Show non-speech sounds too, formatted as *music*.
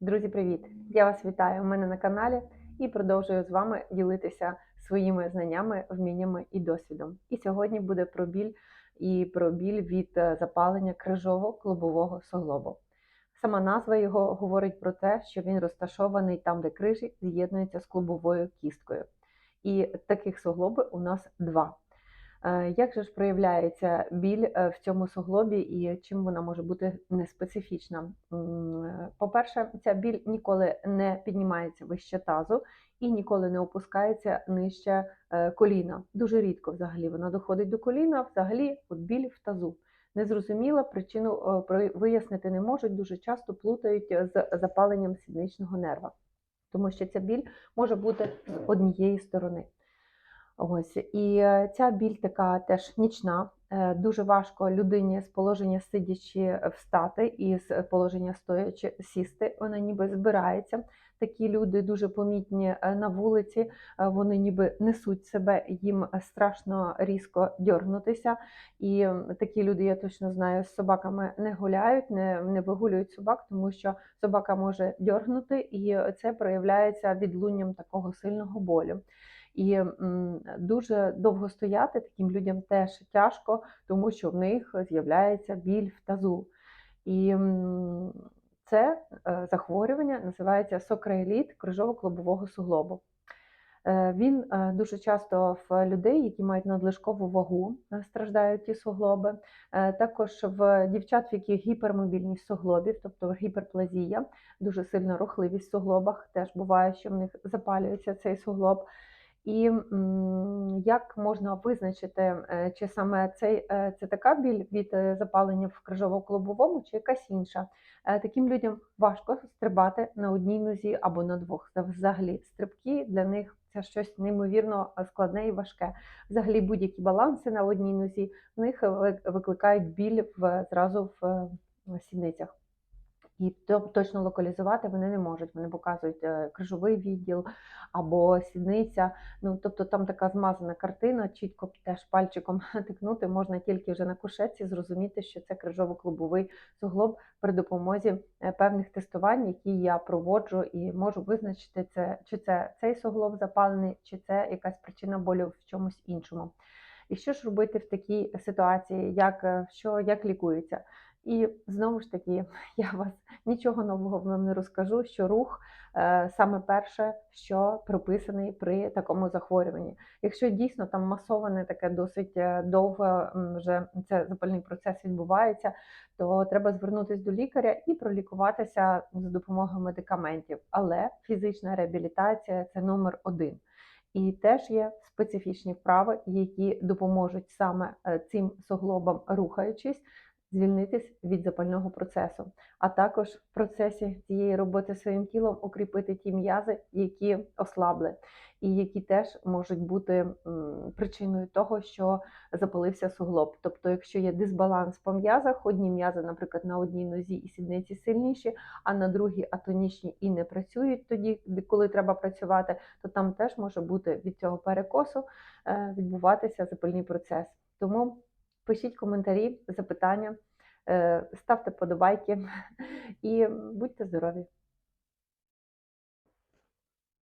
Друзі, привіт! Я вас вітаю у мене на каналі і продовжую з вами ділитися своїми знаннями, вміннями і досвідом. І сьогодні буде про біль і про біль від е, запалення крижово-клубового суглобу. Сама назва його говорить про те, що він розташований там, де крижі з'єднуються з клубовою кісткою. І таких суглобів у нас два. Е, Як же ж проявляється біль е, в цьому суглобі і чим вона може бути неспецифічна? Е, По-перше, ця біль ніколи не піднімається вище тазу і ніколи не опускається нижче коліна. Дуже рідко взагалі вона доходить до коліна, взагалі от біль в тазу. Незрозуміла причину вияснити не можуть, дуже часто плутають з запаленням сідничного нерва, тому що ця біль може бути з однієї сторони. Ось і е, ця біль така теж нічна. Е, Дуже важко людині з положення сидячи встати і з положення стоячи сісти. Вона ніби збирається. Такі люди дуже помітні е, на вулиці. Вони ніби несуть себе, їм страшно різко дьорнутися. І такі люди, я точно знаю, з собаками не гуляють, не, не вигулюють собак, тому що собака може дьоргнути, і це проявляється відлунням такого сильного болю. І дуже довго стояти таким людям теж тяжко, тому що в них з'являється біль в тазу. І це е, захворювання називається сокрееліт крижово-клубового суглобу. Е, Він е, дуже часто в людей, які мають надлишкову вагу, страждають ті суглоби. Також в дівчат, в яких гіпермобільність суглобів, тобто гіперплазія, дуже сильна рухливість в суглобах. Теж буває, що в них запалюється цей суглоб. І як можна визначити, е, чи саме цей, е, це така біль від е, запалення в крижово-клубовому, чи якась інша? Таким людям важко стрибати на одній нозі або на двох. Взагалі стрибки для них це щось неймовірно складне і важке. Взагалі будь-які баланси на одній нозі в них викликають біль в, зразу в сідницях. І то- точно локалізувати вони не можуть. Вони показують е, крижовий відділ або сідниця. Ну тобто там така змазана картина, чітко теж пальчиком *laughs* тикнути можна тільки вже на кушетці зрозуміти, що це крижово-клубовий суглоб при допомозі е, певних тестувань, які я проводжу, і можу визначити це, чи це цей суглоб запалений, чи це якась причина болю в чомусь іншому. І що ж робити в такій ситуації, як, е, що, як лікується? І знову ж таки, *laughs* я вас нічого нового вам не розкажу, що рух е, саме перше, що прописаний при такому захворюванні. Якщо дійсно там масоване таке досить е, довго вже це запальний процес відбувається, то треба звернутися до лікаря і пролікуватися за допомогою медикаментів. Але фізична реабілітація це номер один. І теж є специфічні вправи, які допоможуть саме е, цим суглобам, рухаючись, звільнитись від запального процесу, а також в процесі цієї роботи своїм тілом укріпити ті м'язи, які ослабли, і які теж можуть бути причиною того, що запалився суглоб. Тобто, якщо є дисбаланс по м'язах, одні м'язи, наприклад, на одній нозі і сідниці сильніші, а на другій атонічні і не працюють тоді, коли треба працювати, то там теж може бути від цього перекосу е, відбуватися запальний процес. Тому пишіть коментарі, запитання, е, ставте подобайки *laughs* і будьте здорові!